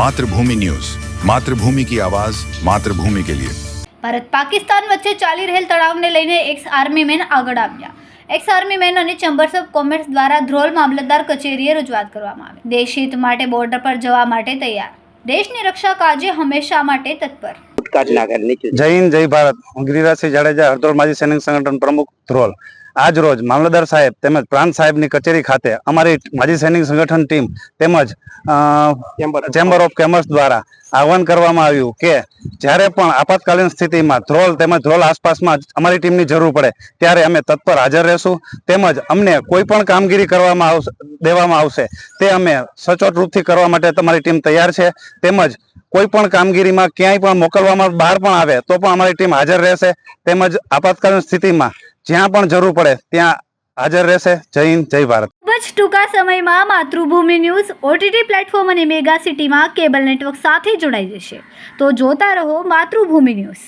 Mathrubhumi news. Mathrubhumi કી આવાજ માતૃભૂમિ કે લિયે. ભારત પાકિસ્તાન વચ્ચે ચાલી રહેલ તણાવને લઈને એક્સ આર્મી મેન આગળ આવ્યા. એક્સ આર્મી મેન અને ચેમ્બર્સ ઓફ કોમર્સ દ્વારા ધ્રોલ મામલતદાર કચેરીએ રજૂઆત કરવામાં આવી. દેશ હિત માટે બોર્ડર પર જવા માટે તૈયાર. દેશની રક્ષા કાજે હંમેશા માટે તત્પર. જય હિન્દ જય ભારત. હું ગિરિરાજસિંહ જાડેજા હરદોળ માજી સૈનિક સંગઠન પ્રમુખ ધ્રોલ. આજ રોજ મામલતદાર સાહેબ તેમજ પ્રાંત સાહેબની કચેરી ખાતે અમારી માજી સૈનિક સંગઠન ટીમ તેમજ ચેમ્બર ઓફ કોમર્સ દ્વારા આહવાન કરવામાં આવ્યું કે જ્યારે પણ આપાતકાલીન સ્થિતિમાં ધ્રોલ તેમજ ધ્રોલ આસપાસમાં અમારી ટીમની જરૂર પડે ત્યારે અમે તત્પર હાજર રહેશું. તેમજ અમને કોઈ પણ કામગીરી કરવામાં આવશે દેવામાં આવશે તે અમે સચોટ રૂપથી કરવા માટે તમારી ટીમ તૈયાર છે. તેમજ કોઈ પણ કામગીરીમાં ક્યાંય પણ મોકલવામાં બહાર પણ આવે તો પણ અમારી ટીમ હાજર રહેશે. તેમજ આપાતકાલીન સ્થિતિમાં જ્યાં પણ જરૂર પડે, ત્યાં હાજર રહેશે. જય હિન્દ, જય ભારત. ખૂબ ટૂંકા સમયમાં માતૃભૂમિ ન્યૂઝ ઓટીટી પ્લેટફોર્મ અને મેગા સિટીમાં કેબલ નેટવર્ક સાથે જોડાઈ જશે. તો જોતા રહો માતૃભૂમિ ન્યૂઝ.